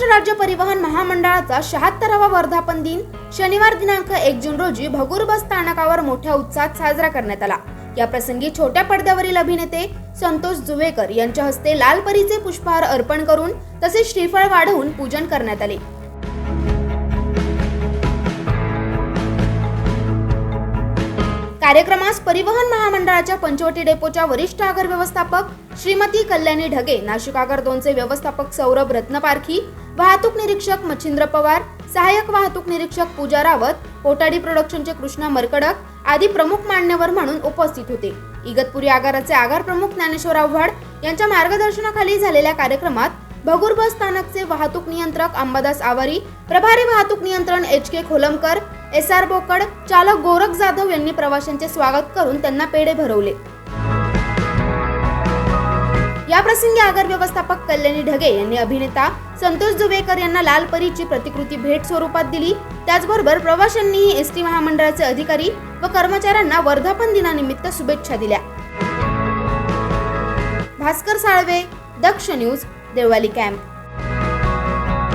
महाराष्ट्र राज्य परिवहन महामंडळाचा शहात्तरावा वर्धापन दिन शनिवार दिनांक एक जून रोजी भगूर बस स्थानकावर मोठ्या उत्साहात साजरा करण्यात आला. या प्रसंगी छोट्या पडद्यावरील अभिनेते संतोष जुवेकर यांच्या हस्ते लाल परीचे पुष्पहार अर्पण करून तसेच श्रीफळ वाढवून पूजन करण्यात आले. कार्यक्रमास परिवहन महामंडळाच्या पंचवटी डेपोच्या वरिष्ठ आगर व्यवस्थापक श्रीमती कल्याणी ढगे नाशिक आगर दोनचे व्यवस्थापक सौरभ रत्नपारखी वाहतूक निरीक्षक मच्छिंद्र पवार सहाय्यक वाहतूक निरीक्षक पूजा रावत कोटाडी प्रोडक्शनचे कृष्णा मरकडक आदी प्रमुख मान्यवर म्हणून उपस्थित होते. इगतपुरी आगाराचे आगार प्रमुख ज्ञानेश्वर आव्हाड यांच्या मार्गदर्शनाखाली झालेल्या कार्यक्रमात भगूर बस स्थानकचे वाहतूक नियंत्रक अंबादास आवारी प्रभारी वाहतूक नियंत्रण H K Kholamkar S R Bokad चालक गोरख जाधव यांनी प्रवाशांचे स्वागत करून त्यांना पेढे भरवले. या प्रसंगी आगार व्यवस्थापक कल्याणी ढगे यांनी अभिनेता संतोष जुवेकर यांना लाल परीची प्रतिकृती भेट स्वरूपात दिली. त्याचबरोबर प्रवाशांनीही एस टी महामंडळाचे अधिकारी व कर्मचाऱ्यांना वर्धापन दिनानिमित्त शुभेच्छा दिल्या. Bhaskar Salve Daksh news Deolali camp.